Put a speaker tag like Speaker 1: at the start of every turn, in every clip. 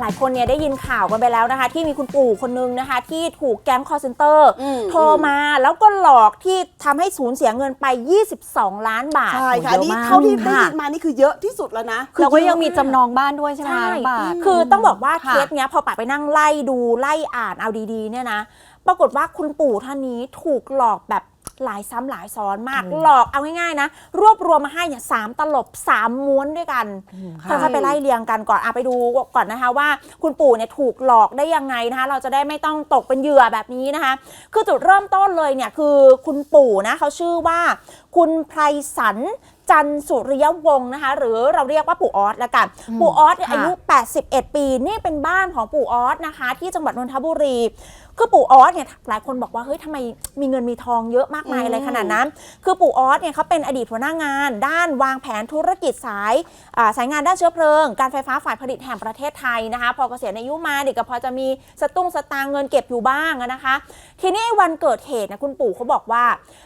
Speaker 1: หลายคนเนี่ยได้ยินข่าวกันไปแล้วนะคะ ที่มีคุณปู่คนนึงนะคะ ที่ถูกแก๊งคอร์เซนเตอร์
Speaker 2: อืม
Speaker 1: โทรมาแล้วก็หลอกที่ทำให้สูญเสียเงินไป 22 ล้านบาท
Speaker 2: ใช่ค่ะ
Speaker 3: โอ้
Speaker 2: อัน
Speaker 3: เยอะ
Speaker 2: นี้
Speaker 3: มาก
Speaker 2: เท่าที่ได้
Speaker 3: ค่ะ
Speaker 2: ยินมานี่คือเยอะที่สุดแล้วนะ
Speaker 3: แล้วก็ยังมี
Speaker 2: เอะ
Speaker 3: จำนองบ้านด้วยใช่ไหม
Speaker 1: ใช่
Speaker 3: คะน้องบาท
Speaker 1: คือต้องบอกว่า
Speaker 3: ค่ะ
Speaker 1: เคสเนี้ยพอป่าไปนั่งไล่ดูไล่อ่านเอาดีๆเนี่ยนะปรากฏว่าคุณปู่ท่านนี้ถูกหลอกแบบ หลายซ้ำหลายซ้อนมาก หลอกเอาง่ายๆนะ รวบรวมมาให้เนี่ยสามตลบสามม้วนด้วยกัน
Speaker 3: ค่ะ
Speaker 1: ถ้าจะไปไล่เรียงกันก่อนอะไปดูก่อนนะคะว่า คุณปู่เนี่ยถูกหลอกได้ยังไงนะคะเราจะได้ไม่ต้องตกเป็นเหยื่อแบบนี้นะคะ คือจุดเริ่มต้นเลยเนี่ยคือคุณปู่นะเขาชื่อว่า คุณไพรสันจันสุริยวงศ์นะคะ หรือเราเรียกว่าปู่ออสละกัน ปู่ออสเนี่ย
Speaker 3: ค่ะ
Speaker 1: อายุ 81 ปี นี่เป็นบ้านของปู่ออสนะคะ ที่จังหวัดนนทบุรี คือปู่ออสเนี่ยหลายคนบอกว่าเฮ้ยทำไมมีเงินมีทองเยอะมากมาย
Speaker 2: อืม
Speaker 1: อะไรขนาดนั้น คือปู่ออสเนี่ยเขาเป็นอดีตหัวหน้างาน ด้านวางแผนธุรกิจสายอ่าสายงานด้านเชื้อเพลิง การไฟฟ้าฝ่ายผลิตแห่งประเทศไทยนะคะ พอเกษียณอายุมาเด็กก็พอจะมีสตุ้งสตางค์เงินเก็บอยู่บ้างอะนะคะ ทีนี้วันเกิดเหตุนะคุณปู่เขาบอกว่า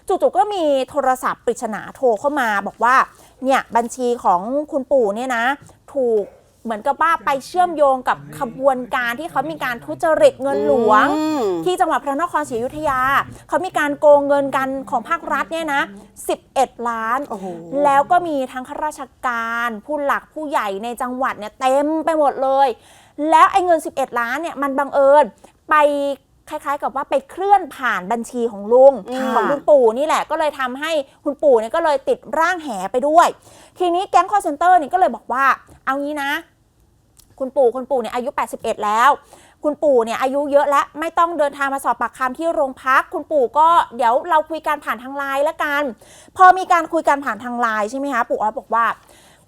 Speaker 1: จู่ๆก็มีโทรศัพท์ปริศนาโทรเข้ามาบอกว่าเนี่ยบัญชีของคุณปู่เนี่ยนะถูก เหมือนกับว่าไปเชื่อมโยงกับขบวนการที่เขามีการทุจริตเงินหลวง
Speaker 2: อืม
Speaker 1: ที่จังหวัดพระนครศรีอยุธยา เขามีการโกงเงินกันของภาครัฐเนี่ยนะ 11 ล้าน
Speaker 2: โอ้โห
Speaker 1: แล้วก็มีทั้งข้าราชการผู้หลักผู้ใหญ่ในจังหวัดเนี่ยเต็มไปหมดเลย แล้วไอ้เงิน 11 ล้านเนี่ยมันบังเอิญไป คล้ายๆ กับว่าไปเคลื่อนผ่านบัญชีของลุง
Speaker 2: ค่ะ
Speaker 1: ของคุณปู่นี่แหละ ก็เลยทำให้คุณปู่เนี่ยก็เลยติดร่างแหไปด้วย ทีนี้แก๊งคอร์เซนเตอร์นี่ก็เลยบอกว่า เอางี้นะ คุณปู่คุณปู่เนี่ยอายุ 81 แล้วคุณปู่เนี่ยอายุเยอะแล้วไม่ต้องเดินทางมาสอบปากคำที่โรงพัก คุณปู่ก็เดี๋ยวเราคุยกันผ่านทางไลน์แล้วกัน พอมีการคุยกันผ่านทางไลน์ใช่ไหมคะปู่ออสบอกว่า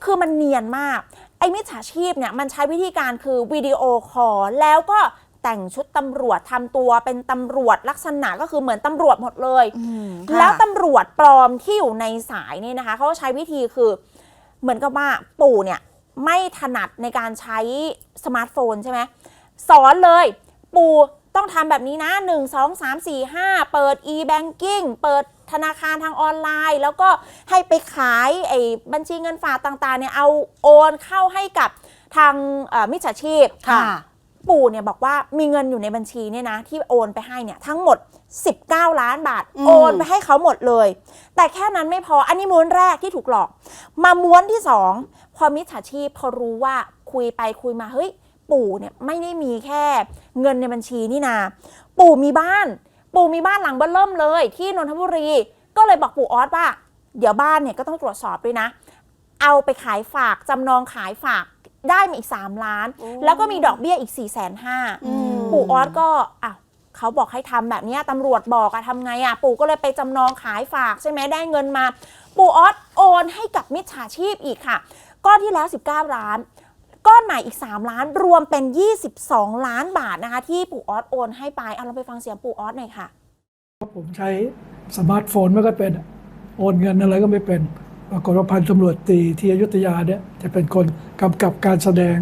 Speaker 1: คือมันเนียนมาก ไอ้มิจฉาชีพเนี่ยมันใช้วิธีการคือวิดีโอคอลแล้วก็ แต่งชุดตำรวจทำตัวเป็นตำรวจลักษณะก็คือเหมือนตำรวจหมดเลย
Speaker 3: ค่ะ
Speaker 1: แล้วตำรวจปลอมที่อยู่ในสายนี่นะคะเขาก็ใช้วิธีคือ เหมือนกับว่าปู่เนี่ยไม่ถนัดในการใช้สมาร์ทโฟนใช่ไหมสอนเลย ปู่ต้องทำแบบนี้นะ 1 2 3 4 5 เปิด e-banking เปิดธนาคารทางออนไลน์ แล้วก็ให้ไปขายไอ้บัญชีเงินฝากต่างๆเนี่ยเอาโอนเข้าให้กับทางเอ่อมิจฉาชีพ
Speaker 3: ค่ะ
Speaker 1: ปู่เนี่ยบอกว่ามีเงินอยู่ในบัญชีเนี่ยนะ ที่โอนไปให้เนี่ยทั้งหมด 19 ล้านบาท
Speaker 2: อืม
Speaker 1: โอนไปให้เขาหมดเลย แต่แค่นั้นไม่พออันนี้ม้วนแรกที่ถูกหลอก มาม้วนที่สองพอมิจฉาชีพพอรู้ว่าคุยไปคุยมาเฮ้ย ปู่เนี่ยไม่ได้มีแค่เงินในบัญชีนี่นาปู่มีบ้าน ปู่มีบ้านหลังเบ้อเริ่มเลย ที่นนทบุรี ก็เลยบอกปู่ออสว่า เดี๋ยวบ้านเนี่ยก็ต้องตรวจสอบด้วยนะ เอาไปขายฝากจำนองขายฝาก ได้มาอีก 3 ล้าน แล้วก็มีดอกเบี้ยอีก4ี่แสนห้า
Speaker 2: อืม
Speaker 1: ปู่ออสก็อะเขาบอกให้ทำแบบเนี้ยตำรวจบอกอะทำไงอะปู่ก็เลยไปจำนองขายฝากใช่ไหมได้เงินมา ปู่ออสโอนให้กับมิจฉาชีพอีกค่ะ ก้อนที่แล้ว 19 ล้าน ก้อนใหม่อีก 3 ล้านรวมเป็น 22 ล้านบาทนะคะ ที่ปู่ออสโอนให้ไปเอาเราไปฟังเสียงปู่ออสหน่อยค่ะ
Speaker 4: ผมใช้สมาร์ทโฟนไม่ก็เป็น โอนเงินอะไรก็ไม่เป็น ปรากฏว่าพันตำรวจตีที่อยุธยาเนี่ยจะเป็นคนกำกับการแสดง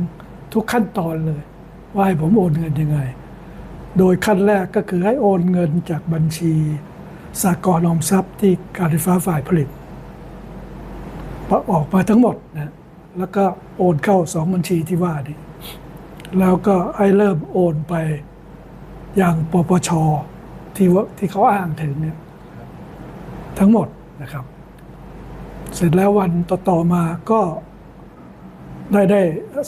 Speaker 4: ทุกขั้นตอนเลย ว่าให้ผมโอนเงินยังไง โดยขั้นแรกก็คือให้โอนเงินจากบัญชีสากลออมทรัพย์ที่การไฟฟ้าฝ่ายผลิตพอออกมาทั้งหมดนะแล้วก็โอนเข้าสองบัญชีที่ว่านี่แล้วก็ให้เริ่มโอนไปอย่างปปชที่ที่เขาอ้างถึงเนี่ยทั้งหมดนะครับ สร็จแล้ววันต่อๆมาก็ได้ได้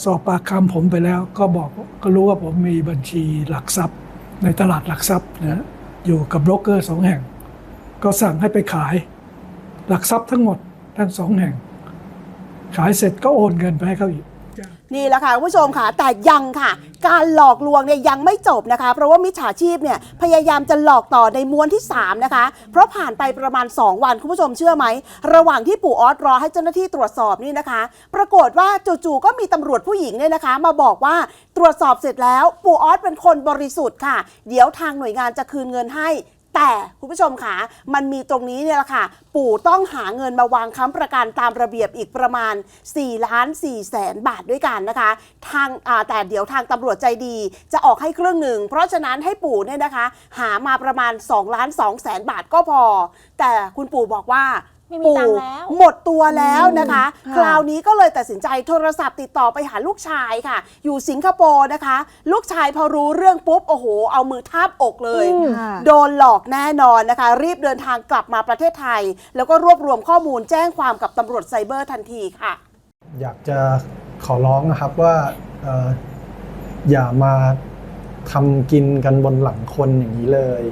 Speaker 4: สอบปากคำผมไปแล้ว ก็บอกก็รู้ว่าผมมีบัญชีหลักทรัพย์ ในตลาดหลักทรัพย์นะอยู่กับโบรกเกอร์สองแห่ง ก็สั่งให้ไปขาย หลักทรัพย์ทั้งหมดทั้งสองแห่ง ขายเสร็จก็โอนเงินไปให้เขาอีก
Speaker 2: นี่แหละค่ะคุณผู้ชมค่ะแต่ยังค่ะ การหลอกลวงเนี่ยยังไม่จบนะคะ เพราะว่ามิจฉาชีพเนี่ยพยายามจะหลอกต่อในม้วนที่ 3 นะคะ เพราะผ่านไปประมาณ 2 วันคุณผู้ชมเชื่อไหม ระหว่างที่ปู่ออสรอให้เจ้าหน้าที่ตรวจสอบนี่นะคะ ปรากฏว่าจู่ๆก็มีตำรวจผู้หญิงเนี่ยนะคะ มาบอกว่าตรวจสอบเสร็จแล้ว ปู่ออสเป็นคนบริสุทธิ์ค่ะ เดี๋ยวทางหน่วยงานจะคืนเงินให้ แต่คุณผู้ชมค่ะมันมีตรงนี้เนี่ยแหละค่ะ ปู่ต้องหาเงินมาวางค้ำประกันตามระเบียบอีกประมาณ4ล้าน4แสนบาทด้วยกันนะคะ ทางแต่เดี๋ยวทางตำรวจใจดี จะออกให้ครึ่งหนึ่ง เพราะฉะนั้นให้ปู่เนี่ยนะคะ หามาประมาณ2ล้าน2แสนบาทก็พอ แต่คุณปู่บอกว่า
Speaker 1: ไม่มีตังค์แล้ว
Speaker 2: หมดตัวแล้วนะคะ
Speaker 3: ค่ะ
Speaker 2: คราวนี้ก็เลยตัดสินใจโทรศัพท์ติดต่อไปหาลูกชายค่ะ อยู่สิงคโปร์นะคะ ลูกชายพอรู้เรื่องปุ๊บ โอ้โห เอามือทาบอกเลย
Speaker 3: ค่ะ
Speaker 2: โดนหลอกแน่นอนนะคะ รีบเดินทางกลับมาประเทศไทย แล้วก็รวบรวมข้อมูลแจ้งความกับตำรวจไซเบอร์ทันทีค่ะ
Speaker 5: อยากจะขอร้องนะครับว่าเอ่ออย่ามาทำกินกันบนหลังคนอย่างนี้เลย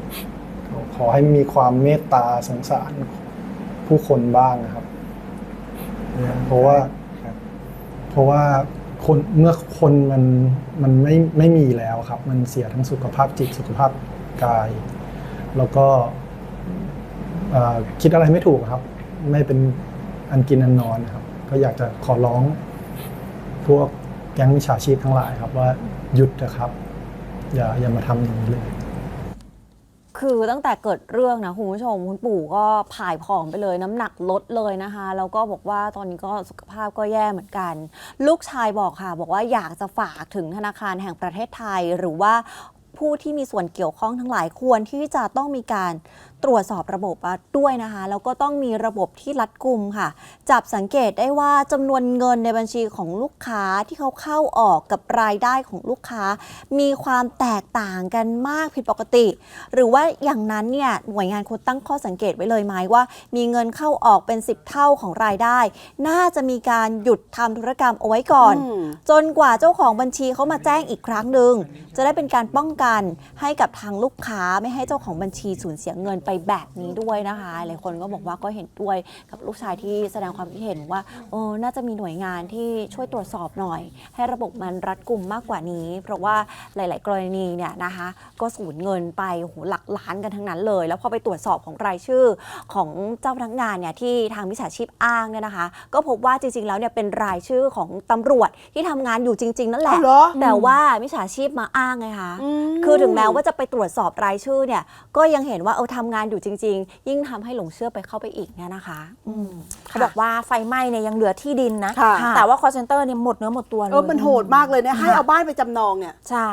Speaker 5: ขอขอให้มีความเมตตาสงสาร ผู้คนบ้างนะครับ เพราะว่าเพราะว่าคนเมื่อคนมันมันไม่ไม่มีแล้วครับ มันเสียทั้งสุขภาพจิตสุขภาพกาย แล้วก็เอ่อคิดอะไรไม่ถูกครับ ไม่เป็นอันกินอันนอนนะครับ ก็อยากจะขอร้องพวกแก๊งมิจฉาชีพทั้งหลายครับว่าหยุดนะครับ อย่าอย่ามาทำอย่างนี้เลย
Speaker 3: คือตั้งแต่เกิดเรื่องนะคุณผู้ชมคุณปู่ก็ผายผอมไปเลย น้ำหนักลดเลยนะคะ แล้วก็บอกว่าตอนนี้ก็สุขภาพก็แย่เหมือนกัน ลูกชายบอกค่ะ บอกว่าอยากจะฝากถึงธนาคารแห่งประเทศไทย หรือว่าผู้ที่มีส่วนเกี่ยวข้องทั้งหลายควรที่จะต้องมีการ ตรวจสอบระบบด้วยนะคะ แล้วก็ต้องมีระบบที่รัดกุมค่ะ จับสังเกตได้ว่าจำนวนเงินในบัญชีของลูกค้าที่เขาเข้าออกกับรายได้ของลูกค้า มีความแตกต่างกันมากผิดปกติ หรือว่าอย่างนั้นเนี่ยหน่วยงานควรตั้งข้อสังเกตไว้เลยไหมว่า มีเงินเข้าออกเป็น 10 เท่าของรายได้ น่าจะมีการหยุดทำธุรกรรมเอาไว้ก่อน
Speaker 2: อ
Speaker 3: จนกว่าเจ้าของบัญชีเขามาแจ้งอีกครั้งหนึ่งจะได้เป็นการป้องกันให้กับทางลูกค้าไม่ให้เจ้าของบัญชีสูญเสียเงินไปแบบนี้ด้วยนะคะ หลายคนก็บอกว่าก็เห็นด้วยกับลูกชายที่แสดงความคิดเห็นว่าเออน่าจะมีหน่วยงานที่ช่วยตรวจสอบหน่อย ให้ระบบมันรัดกุมมากกว่านี้ เพราะว่าหลาย ๆ กรณีเนี่ยนะคะ ก็สูญเงินไปโอ้โหหลักล้านกันทั้งนั้นเลย แล้วพอไปตรวจสอบของรายชื่อของเจ้าพนักงานเนี่ยที่ทางมิจฉาชีพอ้างเนี่ยนะคะ ก็พบว่าจริง ๆ แล้วเนี่ยเป็นรายชื่อของตำรวจที่ทำงานอยู่จริง ๆ นั่นแหละ
Speaker 2: เอาเหรอ
Speaker 3: แต่ว่ามิจฉาชีพมาอ้างไงคะ
Speaker 2: อืม
Speaker 3: คือถึงแม้ว่าจะไปตรวจสอบรายชื่อเนี่ย ก็ยังเห็นว่าเออทำงานอยู่จริง ๆ ยิ่งทำให้หลงเชื่อไปเข้าไปอีกเนี่ยนะคะอืม
Speaker 1: เขาบอกว่าไฟไหม้เนี่ยยังเหลือที่ดินนะ
Speaker 2: ค่ะ
Speaker 1: แต่ว่า call center เนี่ยหมดเนื้อหมดตัวเลย
Speaker 2: เออมันโหดมากเลยนะให้เอาบ้านไปจำนองเนี่ย
Speaker 1: ใช่